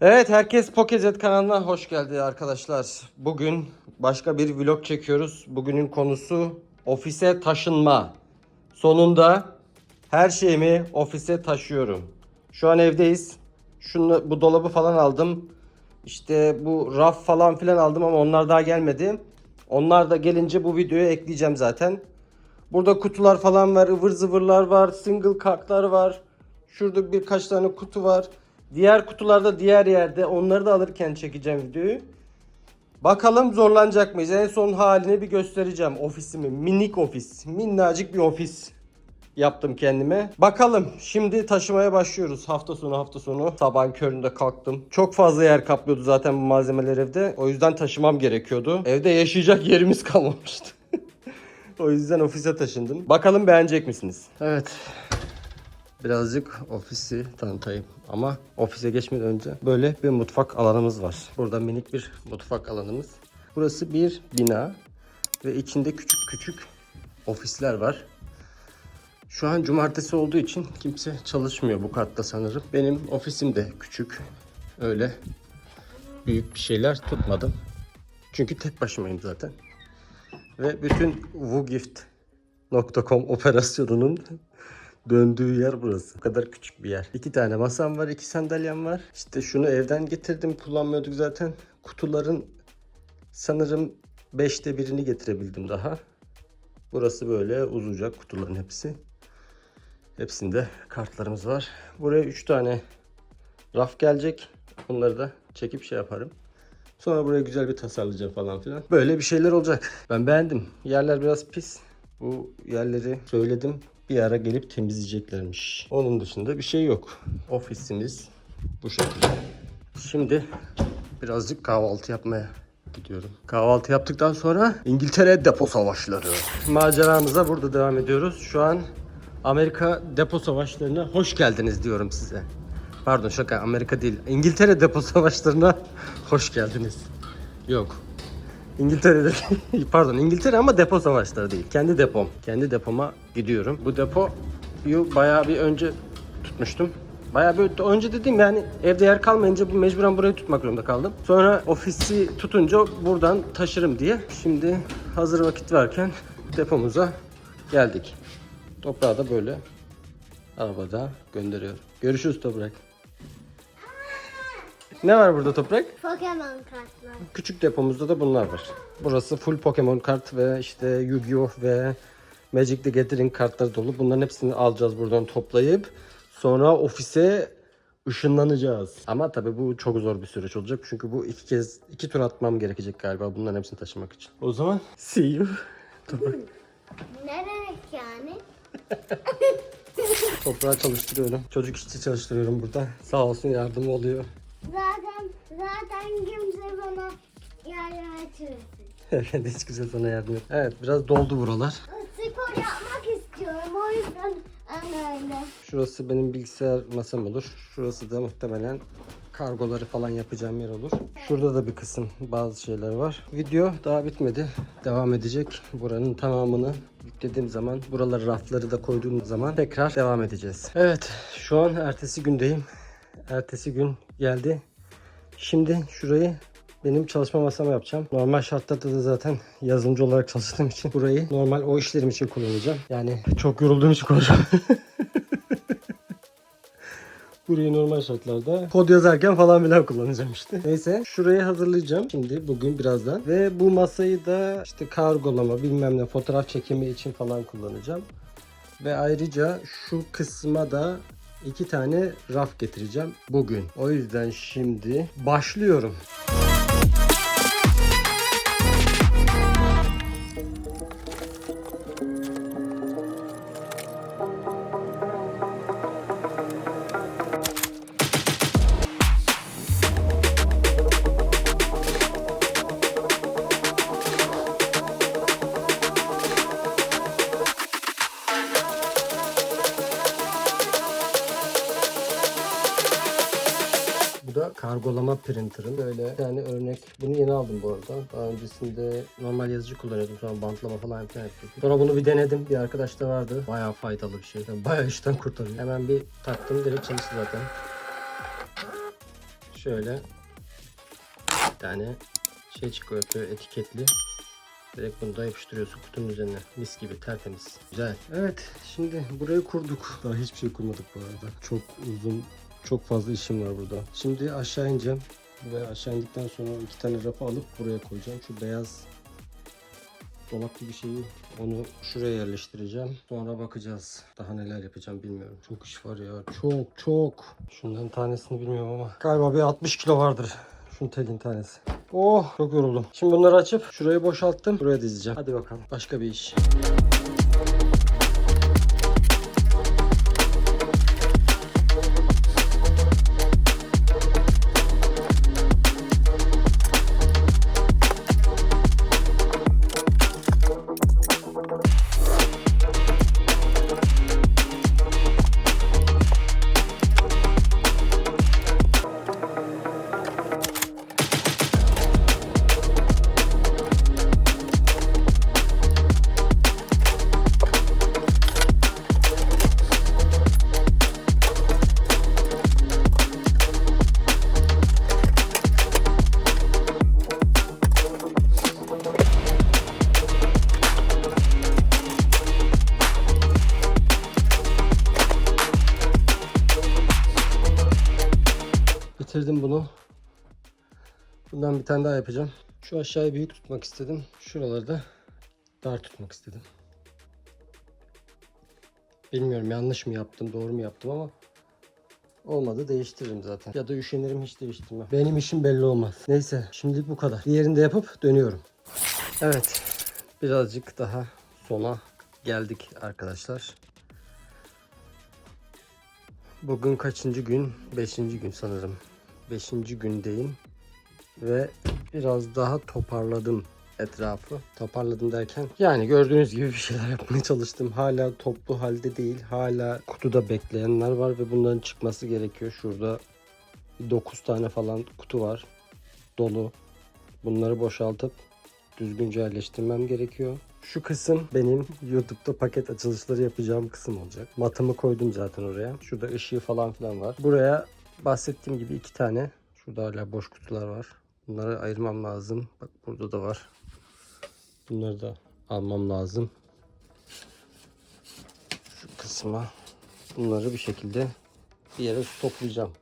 Evet herkes Pokezet kanalına hoş geldi arkadaşlar. Bugün başka bir vlog çekiyoruz. Bugünün konusu ofise taşınma. Sonunda her şeyimi ofise taşıyorum. Şu an evdeyiz. Şunu, bu dolabı falan aldım. İşte bu raf falan filan aldım ama onlar daha gelmedi. Onlar da gelince bu videoya ekleyeceğim zaten. Burada kutular falan var, ıvır zıvırlar var, single kartlar var. Şurada birkaç tane kutu var. Diğer kutularda diğer yerde. Onları da alırken çekeceğim videoyu. Bakalım zorlanacak mıyız? En son halini bir göstereceğim ofisimi. Minik ofis. Minnacık bir ofis yaptım kendime. Bakalım şimdi taşımaya başlıyoruz. Hafta sonu hafta sonu sabahın köründe kalktım. Çok fazla yer kaplıyordu zaten bu malzemeler evde. O yüzden taşımam gerekiyordu. Evde yaşayacak yerimiz kalmamıştı. o yüzden ofise taşındım. Bakalım beğenecek misiniz? Evet. Birazcık ofisi tanıtayım. Ama ofise geçmeden önce böyle bir mutfak alanımız var. Burada minik bir mutfak alanımız. Burası bir bina ve içinde küçük küçük ofisler var. Şu an cumartesi olduğu için kimse çalışmıyor bu katta sanırım. Benim ofisim de küçük. Öyle büyük bir şeyler tutmadım. Çünkü tek başımayım zaten. Ve bütün wugift.com operasyonunun döndüğü yer burası. Bu kadar küçük bir yer. İki tane masam var, iki sandalyem var. İşte şunu evden getirdim, kullanmıyorduk zaten. Kutuların sanırım beşte birini getirebildim daha. Burası böyle uzayacak kutuların hepsi. Hepsinde kartlarımız var. Buraya 3 tane raf gelecek. Bunları da çekip şey yaparım. Sonra buraya güzel bir tasarlayacağım falan filan. Böyle bir şeyler olacak. Ben beğendim. Yerler biraz pis. Bu yerleri söyledim. Bir ara gelip temizleyeceklermiş. Onun dışında bir şey yok. Ofisimiz bu şekilde. Şimdi birazcık kahvaltı yapmaya gidiyorum. Kahvaltı yaptıktan sonra İngiltere depo savaşları. Maceramıza burada devam ediyoruz. Şu an Amerika depo savaşlarına hoş geldiniz diyorum size. Pardon şaka Amerika değil. İngiltere depo savaşlarına hoş geldiniz. Yok. İngiltere'de pardon İngiltere ama depo savaşları değil. Kendi depom. Kendi depoma gidiyorum. Bu depoyu bayağı bir önce tutmuştum. Bayağı bir önce dediğim yani evde yer kalmayınca bu mecburen burayı tutmak zorunda kaldım. Sonra ofisi tutunca buradan taşırım diye. Şimdi hazır vakit varken depomuza geldik. Toprağı da böyle arabada gönderiyorum. Görüşürüz Toprak. Ne var burada Toprak? Pokemon kartlar. Küçük depomuzda da bunlar var. Burası full Pokemon kart ve işte Yu-Gi-Oh ve Magic the Gathering kartları dolu. Bunların hepsini alacağız buradan toplayıp sonra ofise ışınlanacağız. Ama tabii bu çok zor bir süreç olacak. Çünkü bu iki kez iki tur atmam gerekecek galiba bunların hepsini taşımak için. O zaman see you. Toprak. Ne demek yani? Toprağı çalıştırıyorum. Çocuk işçi çalıştırıyorum burada. Sağ olsun yardım oluyor. Zaten zaten kimse bana yardım etmesin. Evet hiç güzel sana yardım et. Evet biraz doldu buralar. Spor yapmak istiyorum o yüzden öyle. Şurası benim bilgisayar masam olur. Şurası da muhtemelen kargoları falan yapacağım yer olur. Şurada da bir kısım bazı şeyler var. Video daha bitmedi. Devam edecek. Buranın tamamını yüklediğim zaman, buraları rafları da koyduğum zaman tekrar devam edeceğiz. Evet, şu an ertesi gündeyim. Ertesi gün geldi. Şimdi şurayı benim çalışma masama yapacağım. Normal şartlarda da zaten yazılımcı olarak çalıştığım için burayı normal o işlerim için kullanacağım. Yani çok yorulduğum için konuşacağım. Burayı normal şartlarda kod yazarken falan filan kullanacağım işte. Neyse şurayı hazırlayacağım şimdi bugün birazdan. Ve bu masayı da işte kargolama bilmem ne fotoğraf çekimi için falan kullanacağım. Ve ayrıca şu kısma da iki tane raf getireceğim bugün. O yüzden şimdi başlıyorum. Da kargolama printer'ın böyle tane örnek. Bunu yeni aldım bu arada. Daha öncesinde normal yazıcı kullanıyordum. Sonra bantlama falan filan yapıyordum. Sonra bunu bir denedim. Bir arkadaş da vardı. Bayağı faydalı bir şey. Yani bayağı işten kurtarıyor. Hemen bir taktım direkt çalıştı zaten. Şöyle bir tane şey çıkıyor böyle etiketli. Direkt bunu da yapıştırıyorsun kutunun üzerine. Mis gibi tertemiz. Güzel. Evet şimdi burayı kurduk. Daha hiçbir şey kurmadık bu arada. Çok uzun çok fazla işim var burada. Şimdi aşağı ineceğim. Ve aşağı indikten sonra iki tane rafı alıp buraya koyacağım. Şu beyaz dolap gibi şeyi onu şuraya yerleştireceğim. Sonra bakacağız. Daha neler yapacağım bilmiyorum. Çok iş var ya. Çok çok. Şundan tanesini bilmiyorum ama. Galiba bir 60 kilo vardır. Şunun telin tanesi. Oh çok yoruldum. Şimdi bunları açıp şurayı boşalttım. Buraya dizeceğim. Hadi bakalım. Başka bir iş. Bundan bir tane daha yapacağım. Şu aşağıyı büyük tutmak istedim. Şuraları da dar tutmak istedim. Bilmiyorum yanlış mı yaptım, doğru mu yaptım ama olmadı değiştiririm zaten. Ya da üşenirim hiç değiştirmem. Benim işim belli olmaz. Neyse şimdilik bu kadar. Diğerini de yapıp dönüyorum. Evet birazcık daha sona geldik arkadaşlar. Bugün kaçıncı gün? Beşinci gün sanırım. Beşinci gündeyim. Ve biraz daha toparladım etrafı. Toparladım derken yani gördüğünüz gibi bir şeyler yapmaya çalıştım. Hala toplu halde değil. Hala kutuda bekleyenler var ve bunların çıkması gerekiyor. Şurada 9 tane falan kutu var. Dolu. Bunları boşaltıp düzgünce yerleştirmem gerekiyor. Şu kısım benim YouTube'da paket açılışları yapacağım kısım olacak. Matımı koydum zaten oraya. Şurada ışığı falan filan var. Buraya bahsettiğim gibi iki tane. Şurada hala boş kutular var. Bunları ayırmam lazım. Bak burada da var. Bunları da almam lazım. Şu kısma bunları bir şekilde bir yere toplayacağım.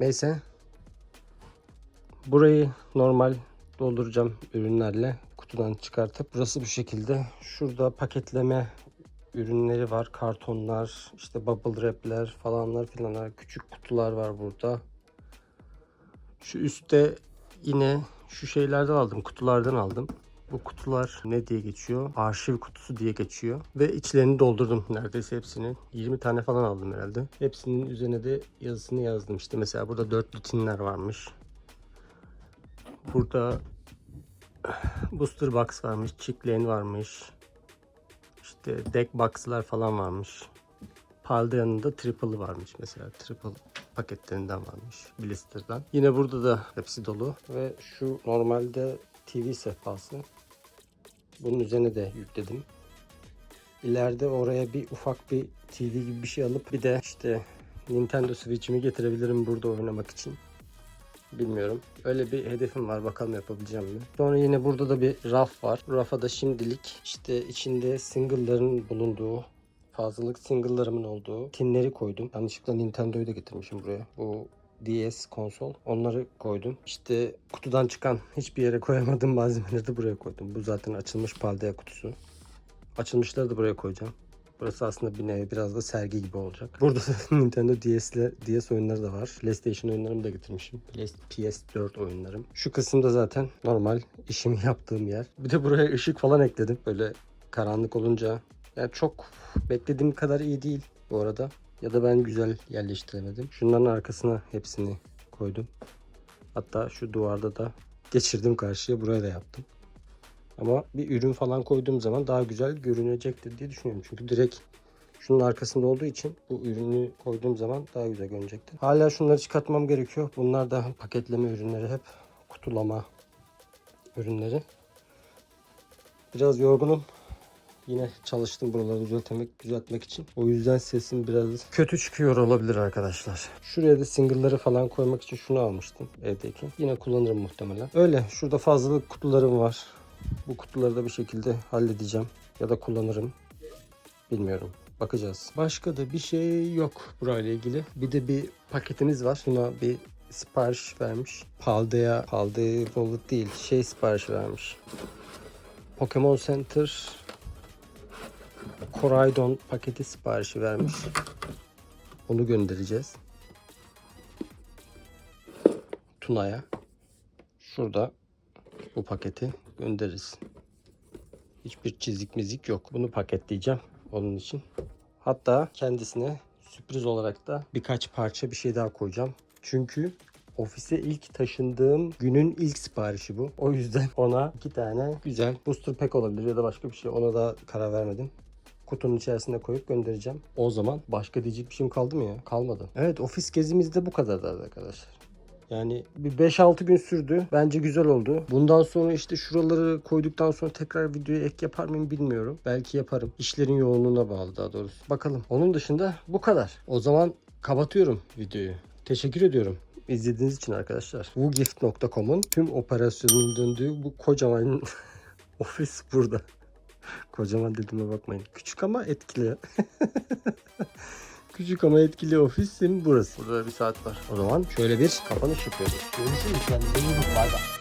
Neyse. Burayı normal dolduracağım ürünlerle kutudan çıkartıp burası bu şekilde. Şurada paketleme ürünleri var. Kartonlar, işte bubble wrap'ler falanlar filanlar. Küçük kutular var burada. Şu üstte yine şu şeylerden aldım. Kutulardan aldım. Bu kutular ne diye geçiyor? Arşiv kutusu diye geçiyor. Ve içlerini doldurdum neredeyse hepsini. 20 tane falan aldım herhalde. Hepsinin üzerine de yazısını yazdım. İşte mesela burada dörtlü tinler varmış. Burada booster box varmış, chick varmış. İşte deck box'lar falan varmış. Paldea'nın da triple'ı varmış mesela. Triple paketlerinden varmış. Blister'dan. Yine burada da hepsi dolu. Ve şu normalde TV sehpası. Bunun üzerine de yükledim. İleride oraya bir ufak bir TV gibi bir şey alıp bir de işte Nintendo Switch'imi getirebilirim burada oynamak için. Bilmiyorum. Öyle bir hedefim var. Bakalım yapabileceğim mi? Sonra yine burada da bir raf var. Rafa da şimdilik işte içinde single'ların bulunduğu fazlalık single'larımın olduğu tinleri koydum. Yanlışlıkla Nintendo'yu da getirmişim buraya. Bu DS konsol. Onları koydum. İşte kutudan çıkan hiçbir yere koyamadığım malzemeleri de buraya koydum. Bu zaten açılmış Paldea kutusu. Açılmışları da buraya koyacağım. Burası aslında bir nevi biraz da sergi gibi olacak. Burada da Nintendo DS'le DS oyunları da var. PlayStation oyunlarımı da getirmişim. PS4 oyunlarım. Şu kısımda zaten normal işimi yaptığım yer. Bir de buraya ışık falan ekledim. Böyle karanlık olunca yani çok beklediğim kadar iyi değil bu arada. Ya da ben güzel yerleştiremedim. Şunların arkasına hepsini koydum. Hatta şu duvarda da geçirdim karşıya. Buraya da yaptım. Ama bir ürün falan koyduğum zaman daha güzel görünecektir diye düşünüyorum. Çünkü direkt şunun arkasında olduğu için bu ürünü koyduğum zaman daha güzel görünecektir. Hala şunları çıkartmam gerekiyor. Bunlar da paketleme ürünleri hep kutulama ürünleri. Biraz yorgunum. Yine çalıştım buraları düzeltmek, düzeltmek için. O yüzden sesim biraz kötü çıkıyor olabilir arkadaşlar. Şuraya da single'ları falan koymak için şunu almıştım evdeyken. Yine kullanırım muhtemelen. Öyle. Şurada fazlalık kutularım var. Bu kutuları da bir şekilde halledeceğim. Ya da kullanırım. Bilmiyorum. Bakacağız. Başka da bir şey yok burayla ilgili. Bir de bir paketimiz var. Buna bir sipariş vermiş. Paldea, Paldea Wallet değil. Şey sipariş vermiş. Pokemon Center Koraidon paketi siparişi vermiş. Onu göndereceğiz. Tuna'ya. Şurada bu paketi göndeririz. Hiçbir çizik mizik yok. Bunu paketleyeceğim onun için. Hatta kendisine sürpriz olarak da birkaç parça bir şey daha koyacağım. Çünkü ofise ilk taşındığım günün ilk siparişi bu. O yüzden ona iki tane güzel booster pack olabilir ya da başka bir şey. Ona da karar vermedim. Kutunun içerisine koyup göndereceğim. O zaman başka diyecek bir şeyim kaldı mı ya? Kalmadı. Evet ofis gezimiz de bu kadardı arkadaşlar. Yani bir 5-6 gün sürdü. Bence güzel oldu. Bundan sonra işte şuraları koyduktan sonra tekrar videoya ek yapar mıyım bilmiyorum. Belki yaparım. İşlerin yoğunluğuna bağlı daha doğrusu. Bakalım. Onun dışında bu kadar. O zaman kapatıyorum videoyu. Teşekkür ediyorum izlediğiniz için arkadaşlar. Wugift.com'un tüm operasyonun döndüğü bu kocaman ofis burada. Kocaman dediğime bakmayın. Küçük ama etkili. Küçük ama etkili ofisin burası. Burada bir saat var. O zaman şöyle bir kapanış yapıyoruz. Görüşürüz. Kendinize iyi bakın. Bay bay.